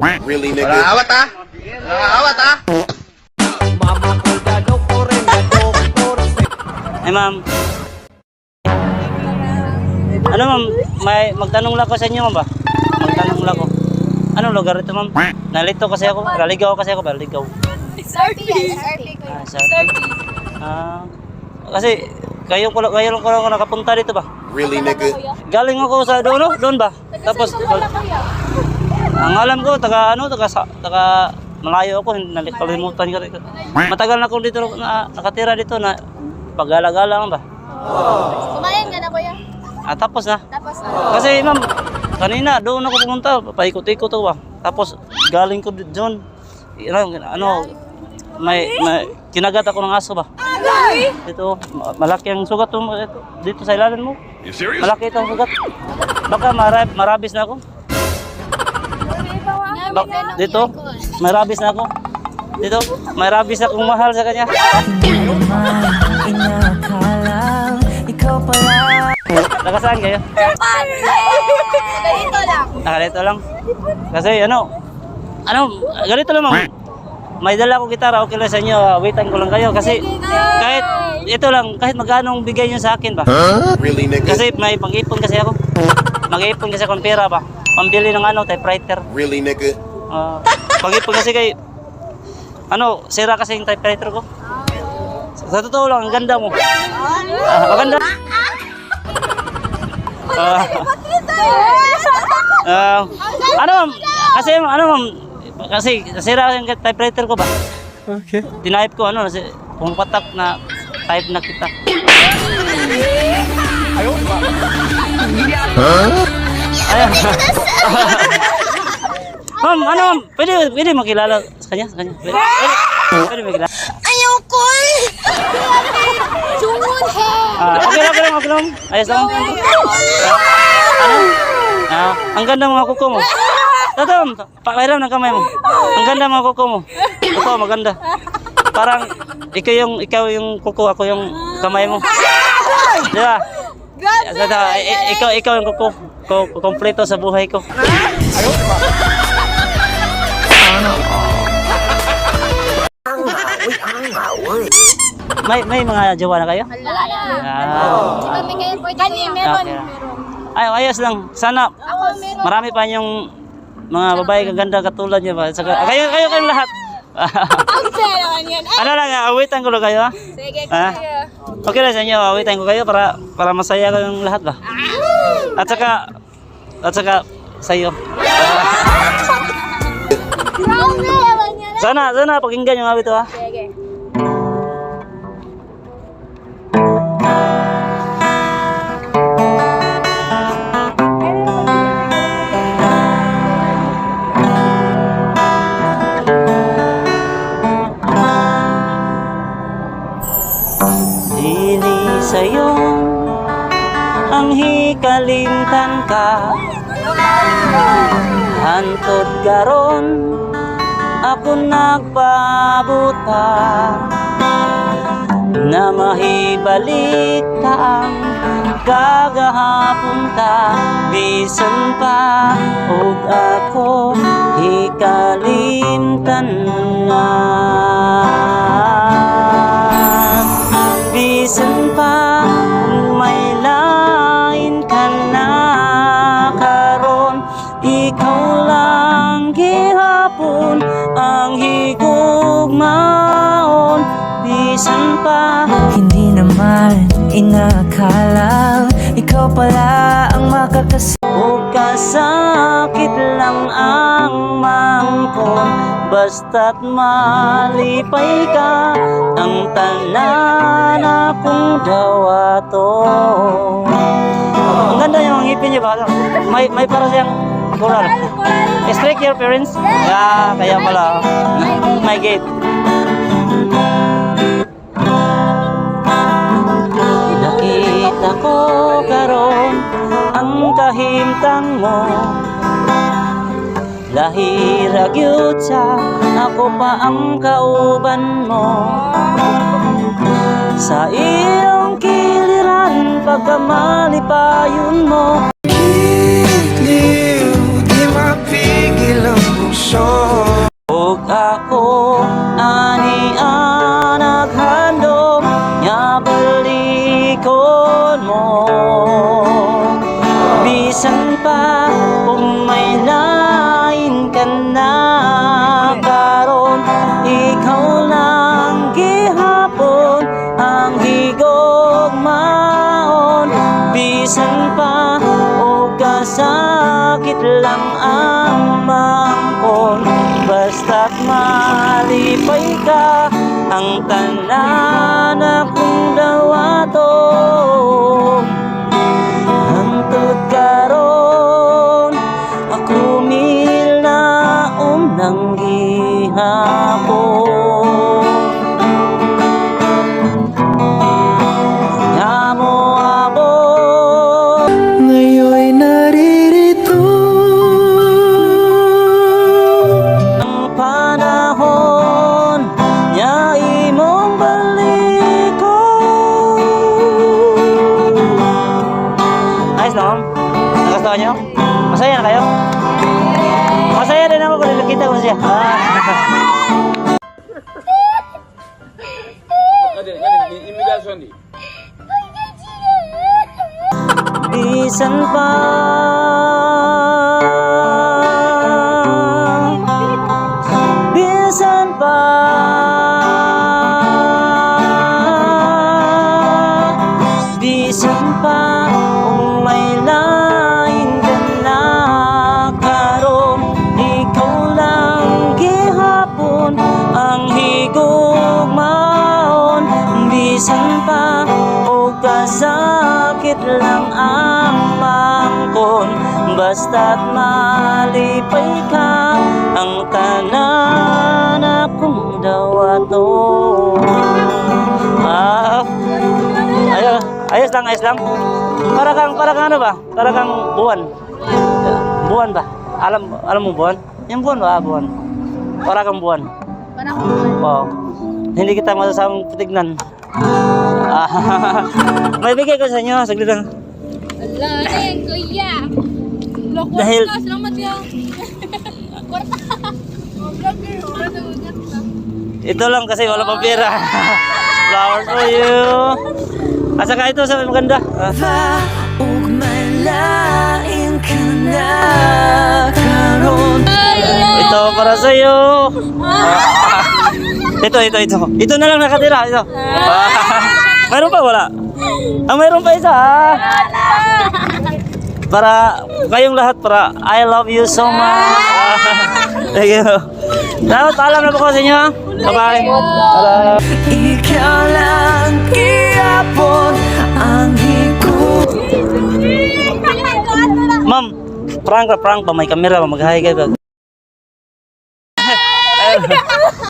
Really, Wala nigga? awat ha? Wala awat ha? Ay ma'am. Ano ma'am, may magtanong lang ako sa inyo ma'am ba? Magtanong lang ako. Anong lugar ito ma'am? Nalito kasi ako, naligaw kasi ako. SRP yan, SRP ko Ah, sa Ah, kasi kayo ko kayo lang ko lang ako nakapunta dito ba? Really, nigga? Galing ako sa doon, no? doon ba? Tapos ang alam ko taga ano, taga sa- taga malayo ako, hindi nakalimutan ko. rin. Matagal na ako dito na, nakatira dito na pagala-gala lang ba? Kumain ka na kuya. Ah, tapos na. Tapos ah, Kasi ma'am, kanina doon ako pumunta, paikot-ikot ako ba. Tapos galing ko doon. Ano, ano may, may kinagat ako ng aso ba? Dito, ma- malaki ang sugat to, ito, dito sa ilalim mo. You serious? Malaki itong sugat. Baka marab, marabis na ako. Ba- dito, may rabis na ako. Dito, may rabis na akong mahal sa kanya. Nakasaan kayo? ganito lang. Nakalito lang. Kasi ano, ano, ganito lang ma'am. May dala ko gitara, okay lang sa inyo, ah, waitan ko lang kayo. Kasi kahit, ito lang, kahit magkano bigay niyo sa akin ba? Really, nigga? Kasi may pang-ipon kasi ako. Mag-ipon kasi ako ng pera ba? Pambili ng ano, typewriter. Really, nigga? Ah, pag-ipon kasi kay, ano, sira kasi yung typewriter ko. Sa, sa totoo lang, ang ganda mo. Ah, maganda. Ah, ah, ano ma'am, kasi ano ma'am, kasi nasira yung typewriter ko ba? Okay Tinype ko ano, kasi pumapatak na type na kita. Ayun. Ma'am, ano ma'am, pwede, pwede makilala sa kanya, sa kanya. Pwede, pwede, pwede makilala. Ayaw ko eh. He. Ah, okay lang, okay lang, okay lang. Ayos lang. Ano? Ah, ang ganda mga kuko mo. Totoo, pakairam ng kamay mo. Ang ganda mga kuko mo. Totoo, maganda. Parang ikaw yung ikaw yung kuko, ako yung kamay mo. Di ba? Totoo, i- i- ikaw ikaw yung kuko. Ko kompleto sa buhay ko. May may mga jowa na kayo? Wala na. Ah. May kayo po Kani, meron. Okay. Ay, ayos lang. Sana Ako meron. marami pa yung mga babae kaganda katulad niyo ba? Saka, kayo, kayo kayong lahat. Ang naman yan. ano lang, awitan ko lang kayo ha? Sige, Ah? Okay lang sa inyo, awitan ko kayo para para masaya kayong lahat ba? At saka, at saka sa iyo. Sana, sana pakinggan yung awit to ha. Dili sa'yo. Ang hikalimtan ka. Hantod garon ako nagpabuta Na mahibalik ta ang kagahapon ta Bisan pa ug ako hikalimtan mo Bisan pa may lain ka na karon Ikaw lang gihapon ang higugmaon Bisan pa Hindi naman inakala Ikaw pala ang makakasama o kasakit lang ang mangkon Basta't malipay ka. Ang tanan akong dawato Ang ganda yung ngipin niya ba? May, may para siyang coral Strike your parents? Ah, kaya pala. My gate. Nakita ko karon ang kahimtang mo dahil agyuta Ako pa ang kauban mo. Sa iyong kiliran Pagkamalipayon mo. Kiliw Di mapigil ang puso Huwag ako Anian at handog Nga balikon mo. Bisan pa kung may lang kasakit lang ang mangkon. Basta't malipay ka ang tanan akong dawaton Hantod karon ako mil na unang gihapon kung nakita ko siya. Ah. Bisan pa Bisan pa Bisan pa Bisan pa O kasakit lang ang mangkon Basta't malipay ka Ang tanan akong dawaton Ah, ayos, ayos lang, ayos lang. Para kang, para kang ano ba? Para kang buwan. Buwan ba? Alam, alam mo buwan? Yung buwan ba? Ah, buwan. Para kang buwan. Para ko. Oo. Hindi kita masasamang tignan. Ah, may bigay ko sa inyo, saglit lang. Ala, eh, kuya. Loko Dahil- ka, salamat yan. Kwarta. Ito lang kasi wala pa pera. Flowers for you. At saka ito sa maganda. Ah, ka ito para sa iyo. Ito, ito, ito. Ito na lang nakatira. Ito. Ah, mayroon pa wala? Ah, mayroon pa isa. ah. Para kayong lahat para I love you so much. Thank you. Dapat paalam na po ko sa inyo. ah. Bye-bye. Ikaw lang gihapon ang higug Ma'am, prank ka, prank pa. May kamera pa. Mag-hi ka.